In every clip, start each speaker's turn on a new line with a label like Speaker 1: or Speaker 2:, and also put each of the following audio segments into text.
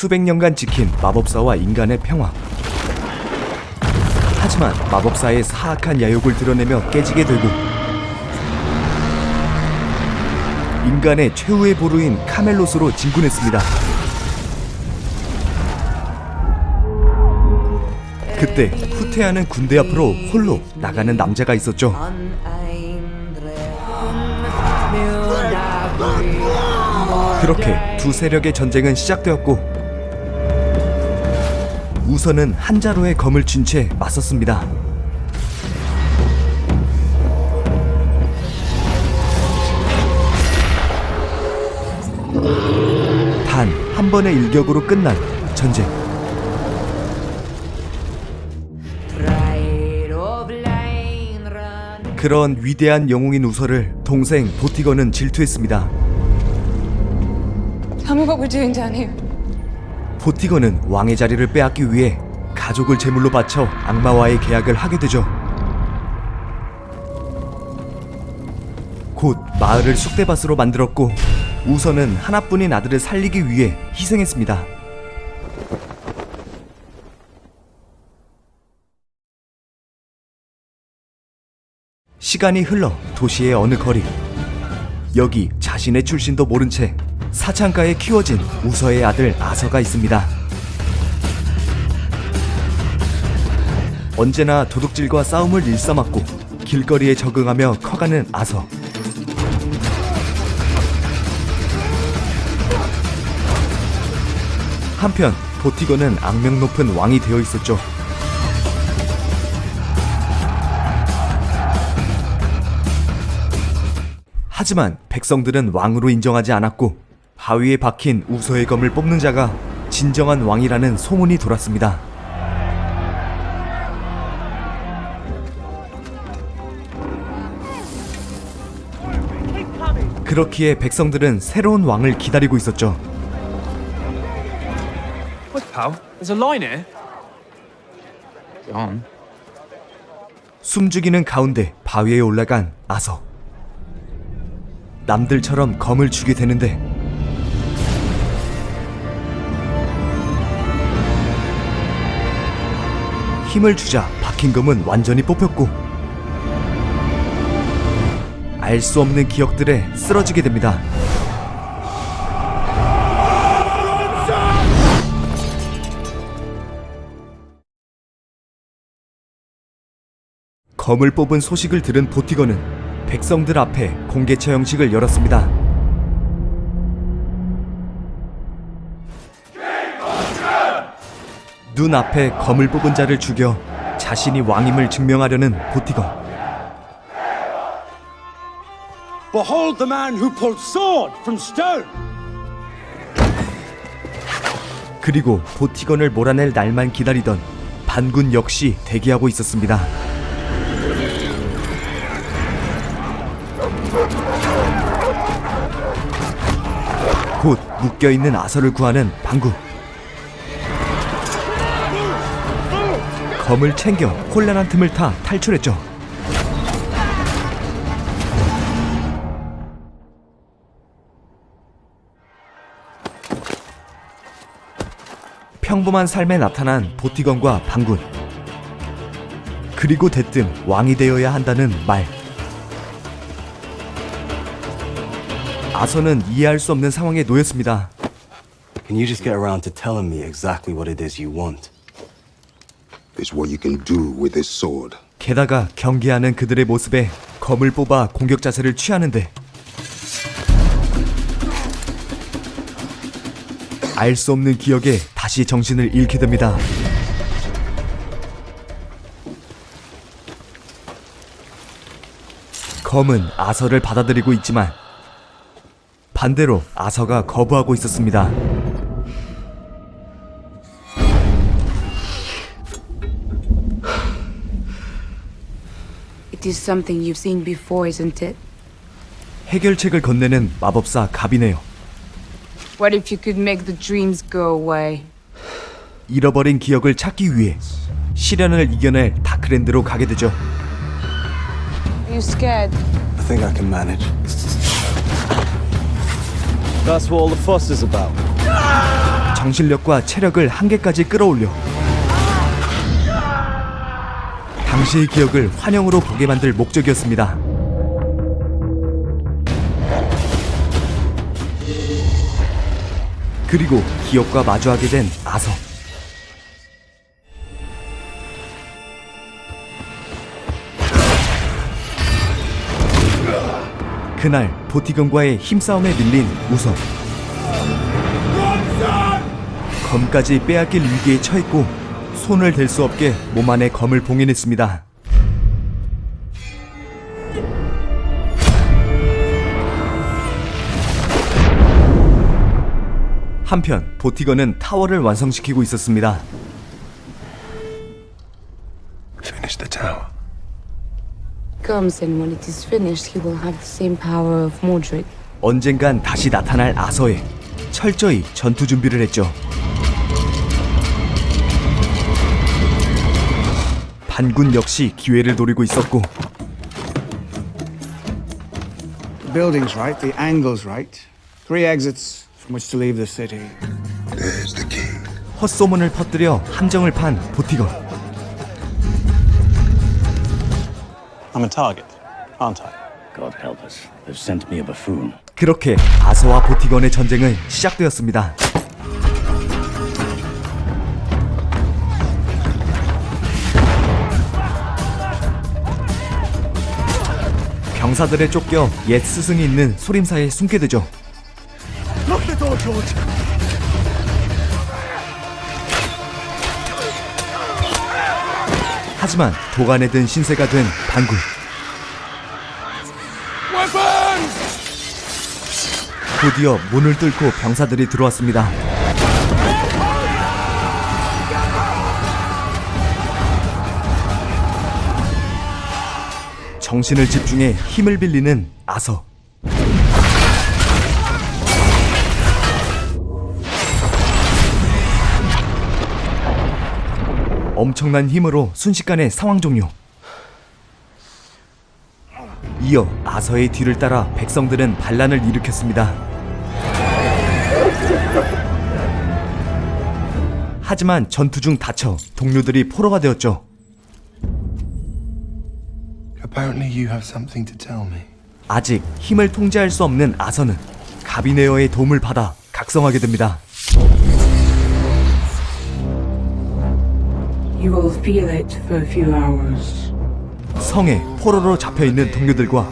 Speaker 1: 수백 년간 지킨 마법사와 인간의 평화. 하지만 마법사의 사악한 야욕을 드러내며 깨지게 되고 인간의 최후의 보루인 카멜롯으로 진군했습니다. 그때 후퇴하는 군대 앞으로 홀로 나가는 남자가 있었죠. 그렇게 두 세력의 전쟁은 시작되었고 우선은 한 자루의 검을 쥔 채 맞섰습니다. 단 한 번의 일격으로 끝난 전쟁. 그런 위대한 영웅인 우서를 동생 보티거는 질투했습니다.
Speaker 2: Tell me what we're.
Speaker 1: 보티거는 왕의 자리를 빼앗기 위해 가족을 제물로 바쳐 악마와의 계약을 하게 되죠. 곧 마을을 쑥대밭으로 만들었고 우선은 하나뿐인 아들을 살리기 위해 희생했습니다. 시간이 흘러 도시의 어느 거리 여기 자신의 출신도 모른 채 사창가에 키워진 우서의 아들 아서가 있습니다. 언제나 도둑질과 싸움을 일삼았고 길거리에 적응하며 커가는 아서. 한편 보티거는 악명 높은 왕이 되어 있었죠. 하지만 백성들은 왕으로 인정하지 않았고 바위에 박힌 우서의 검을 뽑는 자가 진정한 왕이라는 소문이 돌았습니다. 그렇기에 백성들은 새로운 왕을 기다리고 있었죠.
Speaker 3: What, pal? There's a line here.
Speaker 4: On.
Speaker 1: 숨죽이는 가운데 바위에 올라간 아서. 남들처럼 검을 주게 되는데 힘을 주자 박힌 검은 완전히 뽑혔고 알 수 없는 기억들에 쓰러지게 됩니다. 검을 뽑은 소식을 들은 보티거는 백성들 앞에 공개 처 형식을 열었습니다. 눈앞에 검을 뽑은 자를 죽여 자신이 왕임을 증명하려는 보티거.
Speaker 5: Behold the man who pulled sword from stone!
Speaker 1: 그리고 보티건을 몰아낼 날만 기다리던 반군 역시 대기하고 있었습니다. 곧 묶여 있는 아서를 구하는 반군. 검을 챙겨 혼란한 틈을 타 탈출했죠. 평범한 삶에 나타난 보티건과 반군. 그리고 대뜸 왕이 되어야 한다는 말. 아서는 이해할 수 없는 상황에 놓였습니다.
Speaker 6: Can you just get around to telling me exactly what it is you want?
Speaker 7: Is what you can do with this sword.
Speaker 1: 게다가 경계하는 그들의 모습에 검을 뽑아 공격 자세를 취하는데 알 수 없는 기억에 다시 정신을 잃게 됩니다. 검은 아서를 받아들이고 있지만 반대로 아서가 거부하고 있었습니다.
Speaker 8: Is something you've seen before, isn't it?
Speaker 1: 해결책을 건네는 마법사 갑이네요.
Speaker 8: What if you could make the dreams go away?
Speaker 1: 잃어버린 기억을 찾기 위해 시련을 이겨낼 다크랜드로 가게 되죠.
Speaker 2: Are you scared?
Speaker 6: I think I can manage.
Speaker 5: That's what all the fuss is about.
Speaker 1: 정신력과 체력을 한계까지 끌어올려 당시의 기억을 환영으로 보게 만들 목적이었습니다. 그리고 기억과 마주하게 된 아서. 그날 보티건과의 힘싸움에 밀린 우서. 검까지 빼앗길 위기에 처했고 손을 댈 수 없게 몸 안에 검을 봉인했습니다. 한편 보티건은 타워를 완성시키고 있었습니다.
Speaker 7: Finish the tower.
Speaker 8: Comes and when it is finished, he will have the same power of Mordred.
Speaker 1: 언젠간 다시 나타날 아서에 철저히 전투 준비를 했죠. 반군 역시 기회를 노리고 있었고
Speaker 4: The building's right, the angle's right. Three exits from which to leave the city.
Speaker 7: There's the key.
Speaker 1: 헛소문을 퍼뜨려 함정을 판 보티건.
Speaker 9: I'm a target, aren't I? God help us. They've sent me a buffoon.
Speaker 1: 그렇게 아서와 보티건의 전쟁은 시작되었습니다. 병사들에 쫓겨 옛 스승이 있는 소림사에 숨게 되죠. 하지만 도간에 든 신세가 된 반군. 드디어 문을 뚫고 병사들이 들어왔습니다. 정신을 집중해 힘을 빌리는 아서. 엄청난 힘으로 순식간에 상황 종료. 이어 아서의 뒤를 따라 백성들은 반란을 일으켰습니다. 하지만 전투 중 다쳐 동료들이 포로가 되었죠.
Speaker 7: Apparently, you have something to tell me.
Speaker 1: 아직 힘을 통제할 수 없는 아서는 가비네어의 도움을 받아 각성하게 됩니다.
Speaker 10: You will feel it for a few hours.
Speaker 1: 성에 포로로 잡혀 있는 동료들과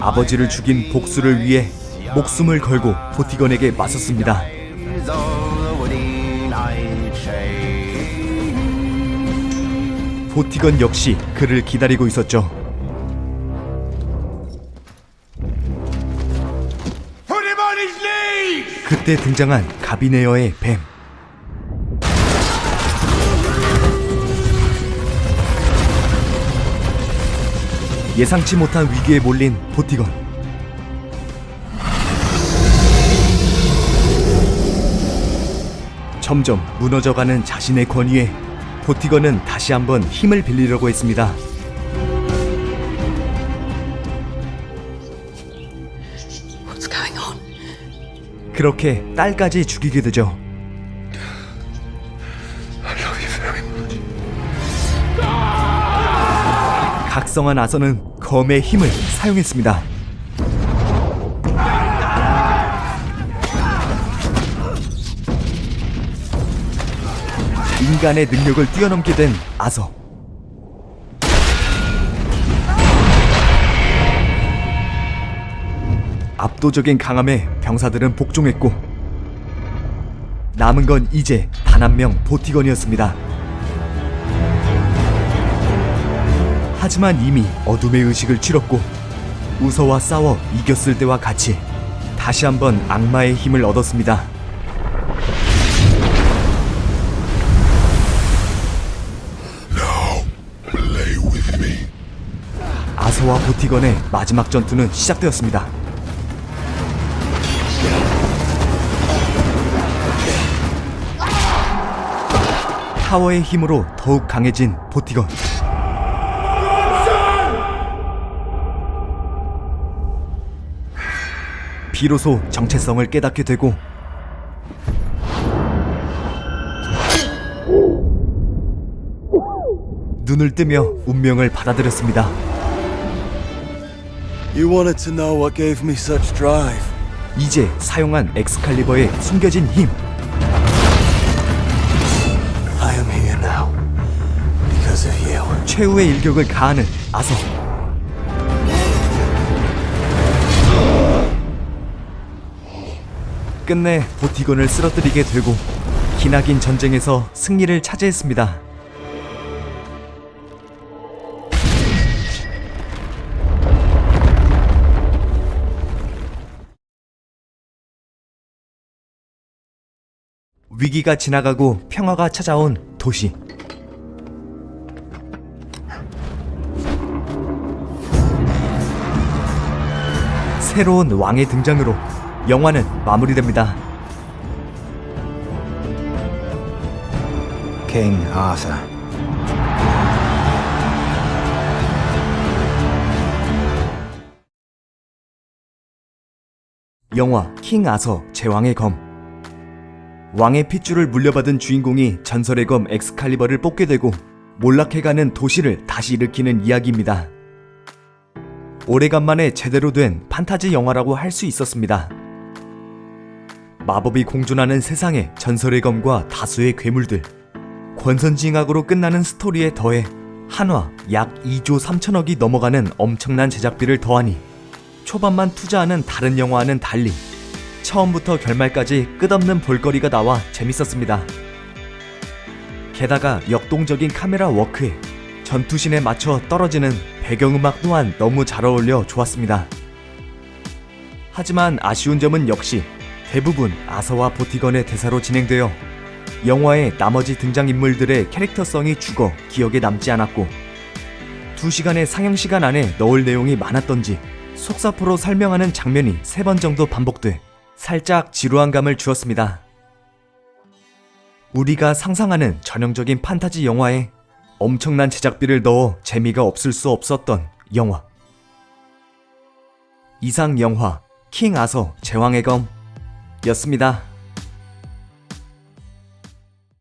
Speaker 1: 아버지를 죽인 복수를 위해 목숨을 걸고 보티건에게 맞섰습니다. 보티건 역시 그를 기다리고 있었죠. 그때 등장한 가비네어의 뱀. 예상치 못한 위기에 몰린 보티건. 점점 무너져가는 자신의 권위에 보티건은 다시 한번 힘을 빌리려고 했습니다. 그렇게 딸까지 죽이게 되죠. 각성한 아서는 검의 힘을 사용했습니다. 인간의 능력을 뛰어넘게 된 아서. 압도적인 강함에 병사들은 복종했고 남은 건 이제 단 한 명 보티건이었습니다. 하지만 이미 어둠의 의식을 치렀고 우서와 싸워 이겼을 때와 같이 다시 한번 악마의 힘을 얻었습니다. 아서와 보티건의 마지막 전투는 시작되었습니다. 타워의 힘으로 더욱 강해진 보티건. 비로소 정체성을 깨닫게 되고 눈을 뜨며 운명을 받아들였습니다. 이제 사용한 엑스칼리버의 숨겨진 힘. 최후의 일격을 가하는 아서. 끝내 보티건을 쓰러뜨리게 되고 기나긴 전쟁에서 승리를 차지했습니다. 위기가 지나가고 평화가 찾아온 도시. 새로운 왕의 등장으로 영화는 마무리됩니다.
Speaker 4: King Arthur.
Speaker 1: 영화 킹 아서 제왕의 검 왕의 핏줄을 물려받은 주인공이 전설의 검 엑스칼리버를 뽑게 되고 몰락해가는 도시를 다시 일으키는 이야기입니다. 오래간만에 제대로 된 판타지 영화라고 할 수 있었습니다. 마법이 공존하는 세상에 전설의 검과 다수의 괴물들, 권선징악으로 끝나는 스토리에 더해 한화 약 2조 3천억이 넘어가는 엄청난 제작비를 더하니 초반만 투자하는 다른 영화와는 달리 처음부터 결말까지 끝없는 볼거리가 나와 재밌었습니다. 게다가 역동적인 카메라 워크에 전투신에 맞춰 떨어지는 배경음악 또한 너무 잘 어울려 좋았습니다. 하지만 아쉬운 점은 역시 대부분 아서와 보티건의 대사로 진행되어 영화의 나머지 등장인물들의 캐릭터성이 죽어 기억에 남지 않았고 2시간의 상영시간 안에 넣을 내용이 많았던지 속사포로 설명하는 장면이 3번 정도 반복돼 살짝 지루한 감을 주었습니다. 우리가 상상하는 전형적인 판타지 영화에 엄청난 제작비를 넣어 재미가 없을 수 없었던 영화. 이상 영화 킹 아서 제왕의 검 였습니다.